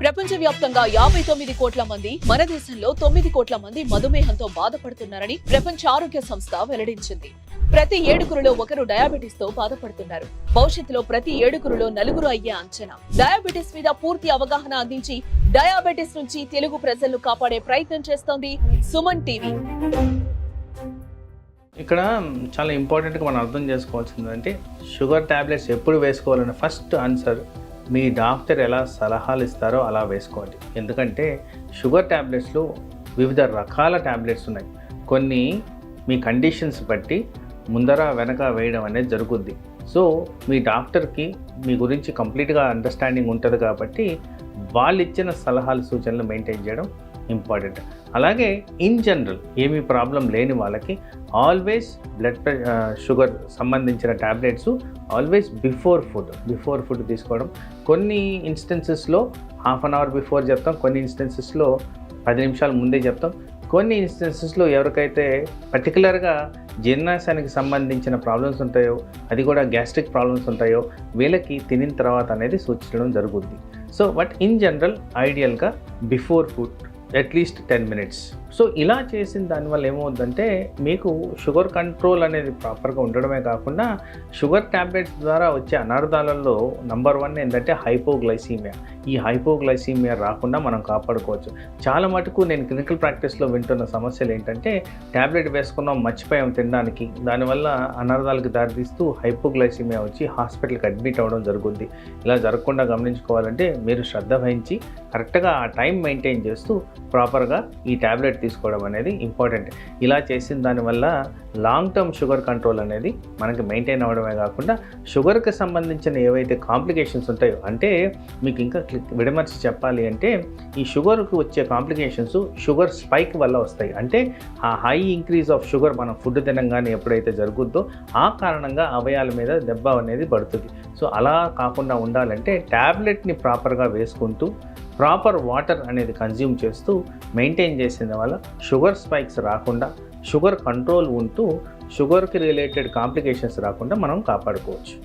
ప్రపంచవ్యాప్తంగా యాభై తొమ్మిది కోట్ల మంది మన దేశంలో తొమ్మిది కోట్ల మంది మధుమేహంతో బాధపడుతున్నారని ప్రపంచ ఆరోగ్య సంస్థ వెల్లడించింది. ప్రతి ఏడుగురులో ఒకరు డయాబెటిస్తో బాధపడుతున్నారు. భవిష్యత్తులో ప్రతి ఏడుగురులో నలుగురు అయ్యే అంచనా. డయాబెటిస్ మీద పూర్తి అవగాహన అందించి డయాబెటిస్ నుంచి తెలుగు ప్రజలను కాపాడే ప్రయత్నం చేస్తోంది సుమన్ టీవీ. ఇక్కడ చాలా ఇంపార్టెంట్గా మనం అర్థం చేసుకోవాల్సింది అంటే షుగర్ ట్యాబ్లెట్స్ ఎప్పుడు వేసుకోవాలని ఫస్ట్ ఆన్సర్ మీ డాక్టర్ ఎలా సలహాలు ఇస్తారో అలా వేసుకోండి. ఎందుకంటే షుగర్ ట్యాబ్లెట్స్లో వివిధ రకాల ట్యాబ్లెట్స్ ఉన్నాయి. కొన్ని మీ కండిషన్స్ బట్టి ముందర వెనక వేయడం అనేది జరుగుద్ది. సో మీ డాక్టర్కి మీ గురించి కంప్లీట్గా అండర్స్టాండింగ్ ఉంటుంది కాబట్టి వాళ్ళు ఇచ్చిన సలహాలు సూచనలు మెయింటైన్ చేయడం ఇంపార్టెంట్. అలాగే ఇన్ జనరల్ ఏమీ ప్రాబ్లం లేని వాళ్ళకి ఆల్వేస్ బ్లడ్ షుగర్ సంబంధించిన tablets always before food before food తీసుకోవడం. కొన్ని ఇన్స్టెన్సెస్లో హాఫ్ అన్ అవర్ బిఫోర్ చెప్తాం కొన్ని ఇన్స్టెన్సెస్లో పది నిమిషాల ముందే చెప్తాం. కొన్ని ఇన్స్టెన్సెస్లో ఎవరికైతే పర్టికులర్గా జీర్ణాశయానికి సంబంధించిన ప్రాబ్లమ్స్ ఉంటాయో అది కూడా గ్యాస్ట్రిక్ ప్రాబ్లమ్స్ ఉంటాయో వీళ్ళకి తినిన తర్వాత అనేది సూచించడం జరుగుద్ది. So but in general ఐడియల్గా before food at least ten minutes so ఇలా చేసిన దానివల్ల ఏమవుద్దంటే మీకు షుగర్ కంట్రోల్ అనేది ప్రాపర్గా ఉండడమే కాకుండా షుగర్ ట్యాబ్లెట్స్ ద్వారా వచ్చే అనర్థాలలో నంబర్ వన్ ఏంటంటే హైపోగ్లైసీమియా ఈ హైపోగ్లైసీమియా రాకుండా మనం కాపాడుకోవచ్చు. చాలా మటుకు నేను క్లినికల్ ప్రాక్టీస్లో వింటున్న సమస్యలు ఏంటంటే ట్యాబ్లెట్ వేసుకున్నాం మర్చిపోయాం తినడానికి. దానివల్ల అనర్థాలకు దారితీస్తూ హైపోగ్లైసీమియా వచ్చి హాస్పిటల్కి అడ్మిట్ అవ్వడం జరుగుద్ది. ఇలా జరగకుండా గమనించుకోవాలంటే మీరు శ్రద్ధ వహించి కరెక్ట్గా ఆ టైం మెయింటైన్ చేస్తూ ప్రాపర్గా ఈ ట్యాబ్లెట్ తీసుకోవడం అనేది ఇంపార్టెంట్. ఇలా చేసిన దానివల్ల లాంగ్ టర్మ్ షుగర్ కంట్రోల్ అనేది మనకి మెయింటైన్ అవ్వడమే కాకుండా షుగర్కి సంబంధించిన ఏవైతే కాంప్లికేషన్స్ ఉంటాయో అంటే మీకు ఇంకా విడమర్చి చెప్పాలి అంటే ఈ షుగర్కి వచ్చే కాంప్లికేషన్స్ షుగర్ స్పైక్ వల్ల వస్తాయి. అంటే ఆ హై ఇంక్రీజ్ ఆఫ్ షుగర్ మనం ఫుడ్ తినంగానే ఎప్పుడైతే జరుగుద్దో ఆ కారణంగా అవయాల మీద దెబ్బ అనేది పడుతుంది. సో అలా కాకుండా ఉండాలంటే ట్యాబ్లెట్ని ప్రాపర్గా వేసుకుంటూ ప్రాపర్ వాటర్ అనేది కన్జ్యూమ్ చేస్తూ మెయింటైన్ చేసిన వల్ల షుగర్ స్పైక్స్ రాకుండా షుగర్ కంట్రోల్ ఉంటూ షుగర్కి రిలేటెడ్ కాంప్లికేషన్స్ రాకుండా మనం కాపాడుకోవచ్చు.